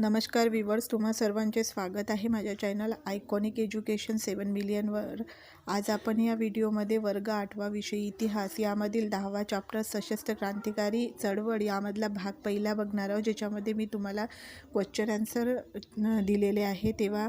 नमस्कार विवर्स तुम्हा सर्वांचे स्वागत आहे माझ्या चॅनल आयकॉनिक एज्युकेशन सेवन मिलियनवर. आज आपण या व्हिडिओमध्ये वर्ग आठवा विषय इतिहास यामधील दहावा चॅप्टर सशस्त्र क्रांतिकारी चळवळ यामधला भाग पहिला बघणार आहोत ज्याच्यामध्ये मी तुम्हाला क्वेश्चन आन्सर दिलेले आहे. तेव्हा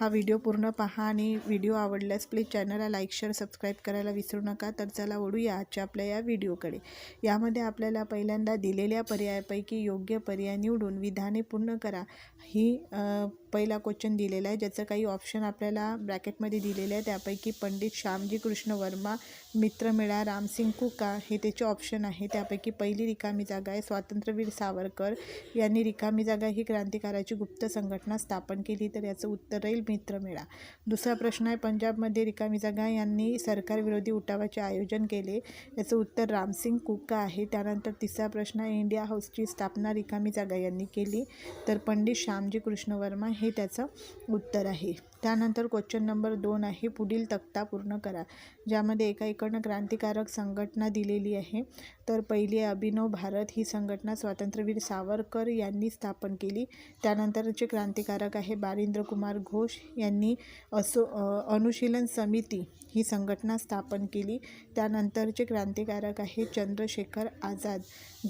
हा व्हिडिओ पूर्ण पहा आणि व्हिडिओ आवडल्यास प्लीज चॅनलला लाईक शेअर सबस्क्राईब करायला विसरू नका. तर चला ओढूया आजच्या आपल्या या व्हिडिओकडे. यामध्ये आपल्याला पहिल्यांदा दिलेल्या पर्यायापैकी योग्य पर्याय निवडून विधाने पूर्ण करा. ही अ, पहिला क्वेश्चन दिलेला आहे. ज्याचं काही ऑप्शन आपल्याला ब्रॅकेटमध्ये दिलेले आहे. त्यापैकी पंडित श्यामजी कृष्ण वर्मा मित्रमेळा रामसिंग कुका हे त्याचे ऑप्शन आहे. त्यापैकी पहिली रिकामी जागा आहे. स्वातंत्र्यवीर सावरकर यांनी रिकामी जागा ही क्रांतिकाराची गुप्त संघटना स्थापन केली. तर याचं उत्तर राहील मित्रमेळा दुसरा प्रश्न आहे. पंजाबमध्ये रिकामी जागा यांनी सरकारविरोधी उठावाचे आयोजन केले. याचं उत्तर रामसिंग कुका आहे. त्यानंतर तिसरा प्रश्न आहे. इंडिया हाऊसची स्थापना रिकामी जागा यांनी केली. तर पंडित श्यामजी कृष्ण वर्मा हे त्याचं उत्तर आहे. त्यानंतर क्वेश्चन नंबर दोन आहे. पुढील तक्ता पूर्ण करा. ज्यामध्ये एका इकडनं क्रांतिकारक संघटना दिलेली आहे. तर पहिली आहे अभिनव भारत. ही संघटना स्वातंत्र्यवीर सावरकर यांनी स्थापन केली. त्यानंतरचे क्रांतिकारक आहे बारिंद्र कुमार घोष यांनी असो अनुशीलन समिती ही संघटना स्थापन केली. त्यानंतरचे क्रांतिकारक आहे चंद्रशेखर आझाद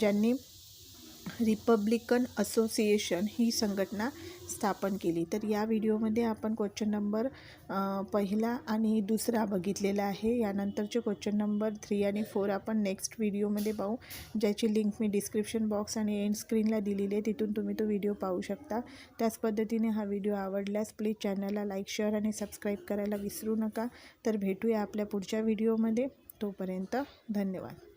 ज्यांनी रिपब्लिकन असोसिएशन ही संघटना स्थापन केली. तर या व्हिडिओमध्ये आपण क्वेश्चन नंबर पहिला आणि दुसरा बघितलेला आहे. यानंतरचे क्वेश्चन नंबर थ्री आणि फोर आपण नेक्स्ट व्हिडिओमध्ये पाहू. ज्याची लिंक मी डिस्क्रिप्शन बॉक्स आणि एंड स्क्रीनला दिलेली आहे तिथून तुम्ही तो व्हिडिओ पाहू शकता. त्याच पद्धतीने हा व्हिडिओ आवडल्यास प्लीज चॅनलला लाईक शेअर आणि सबस्क्राईब करायला विसरू नका. तर भेटूया आपल्या पुढच्या व्हिडिओमध्ये. तोपर्यंत धन्यवाद.